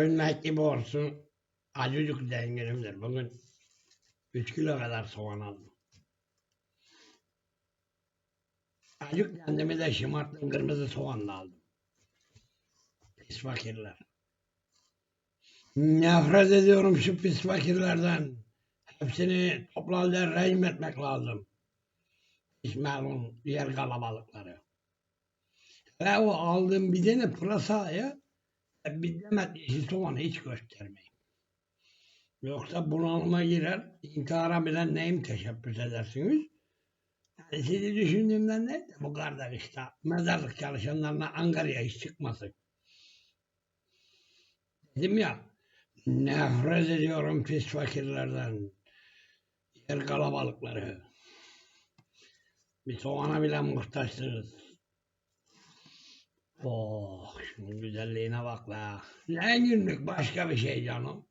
Ölmek gibi olsun. Acıcık zenginimdir. Bugün 3 kilo kadar soğan aldım. Acık kendimi de şımarttım. Kırmızı soğan da aldım. Pis fakirler. Nefret ediyorum şu pis fakirlerden. Hepsini toplu halde rejim etmek lazım. İsmail'in diğer kalabalıkları. Ve o aldığım bir tane pırasaya yeşil soğanı hiç göstermeyin. Yoksa bunalıma girer, intihara bile neyim teşebbüs edersiniz. Yani sizi düşündüğümden ne? Bu kardeş işte mezarlık çalışanlarına Ankara'ya hiç çıkmasın. Dedim ya, nefret ediyorum pis fakirlerden. Yer kalabalıkları. Bir soğana bile muhtaçsınız. Güzelliğine bak la. Ne günlük başka bir şey canım.